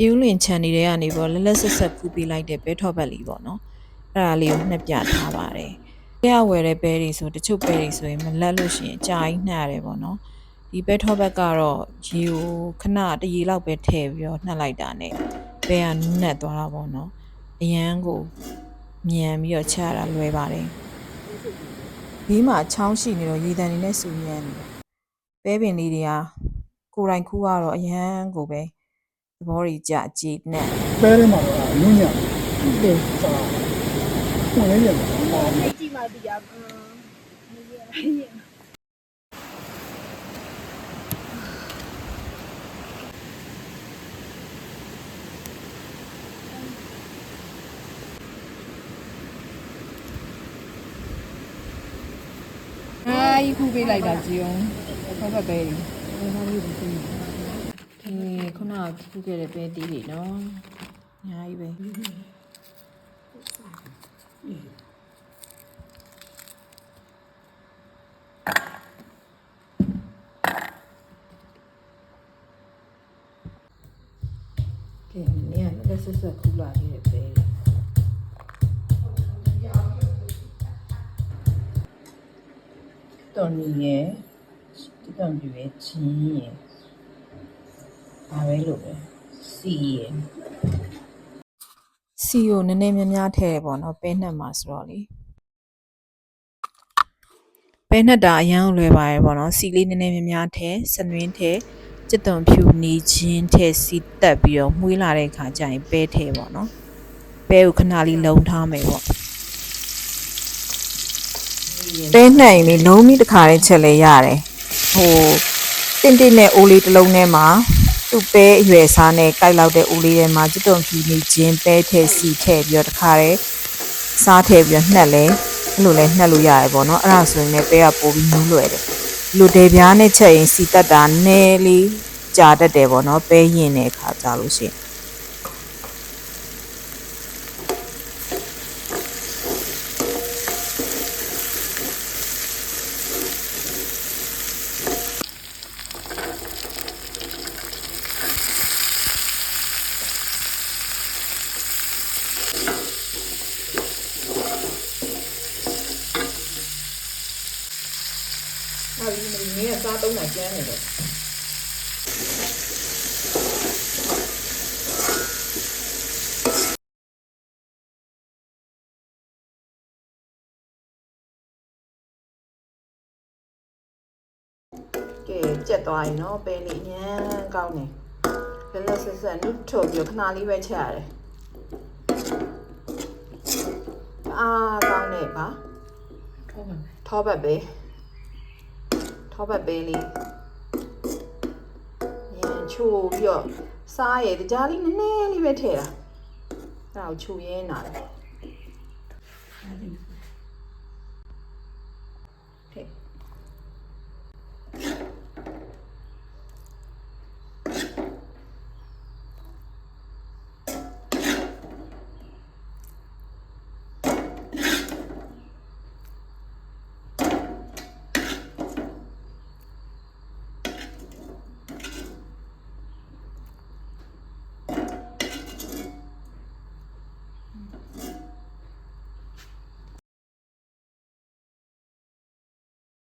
ပြူးလင်ချန်နေတဲ့ကနေပေါ့လက်လက်ဆက်ဆက်ဖူးပေးလိုက်တဲ့ဘဲထော့ဘက်လေးပေါ့နော်အဲ့ဒါလေးကိုနှက်ပြထားပါတယ်။ကြရဝယ်တဲ့ဘဲတွေဆိုတချို့ဘဲတွေဆိုရင်မလက်လို့ရှိရင်အကြာကြီးနှက်ရတယ်ပေါ့နော်ဒီဘဲထော့ဘက်ကတော့ရေကိုခဏတရေလောက်ပဲထည့်ပြီးတော့နှက်လိုက်တာနဲ့ဘဲကနှက်သွားတာပေါ့နော်အရန်ကိုမြန်ပြီးတော့ချရတာလွယ်ပါတယ်ဘေးမှာချောင်းရှိနေတော့ရေတံနေနဲ့စူညံနေတယ်ပဲပင်လေးတွေကကိုယ်တိုင်ခူးကတော့အရန်ကိုပဲ သဘောတွေကြကြည်နဲ့ပဲထဲမှာတော့နုညံ့တယ်စားဝင်နေတယ်ပေါ့အဲ့ကြည့်မှသိရအင်းမရရအာကြီးခုပေးလိုက်တာကြည်အောင်ဟုတ်ပါပဲဒီမှာလေးကိုသိနေဒီ ခုနကဖူးခဲ့တဲ့ပဲတီးတွေနော်အများကြီးပဲကဲမနေ့ကလက်ဆက်ဆက်ခူလာခဲ့တဲ့ပဲတွေတော်နီရဲ့ဒီကံပြည့်ချင်းရဲ့ ဒါပဲလို့ပဲစီရဲ့စီကိုနည်းနည်းများများထည့်ရပေါ့နော်ပဲနှက်မှာဆိုတော့လေပဲနှက်တာအရန်ကိုလွယ်ပါရဲ့ပေါ့နော်စီလေးနည်းနည်းများများထည့်စနွင်းထည့်ကြက်သွန်ဖြူနေချင်းထည့်စီတက်ပြီးတော့မှုေးလာတဲ့ခါကျရင်ပဲထည့်ပေါ့နော်ပဲကိုခဏလေးလုံထားမယ်ပေါ့ပဲနှက်ရင်လေလုံးပြီးတစ်ခါလေးချက်လဲရတယ်ဟိုတင့်တင့်နဲ့အိုးလေးတစ်လုံးထဲမှာ သူ့ပဲအရွယ်စားနဲ့ကြိုက်လောက်တဲ့အိုးလေးထဲမှာကြက်သွန်ဖြူနေချင်းပဲထည့်စီထည့်ပြီးတော့တစ်ခါလေးစားထည့်ပြီးတော့နှက်လဲအဲ့လိုလဲနှက်လို့ရတယ်ပေါ့နော်အဲ့ဒါဆိုရင်လည်းပဲကပိုပြီးနူးလွယ်တယ်လူတေပြားနဲ့ချက်ရင်စီတက်တာနည်းလေးကြာတတ်တယ်ပေါ့နော်ပဲရင်တဲ့အခါကြာလို့ရှိရင်ဟာ ဒီမင်းကစားသုံးတာကျန်းနေတော့ကဲကြက်သွားရင်နော်ပဲလေးအញ្ញမ်းကောင်းတယ်လက်လက်ဆက်ဆက်နုထုတ်ပြီးခဏလေးပဲချက်ရတယ်အားကောင်းတယ်ပါဟုတ်ပါမယ်ထောပတ်ပဲ ထောပတ်ပဲလေးညံချိုးပြီးတော့စားရည်ကြားလေးနည်းနည်းလေးပဲထည့်တာအဲ့ဒါကိုချိုးရင်းလာတယ်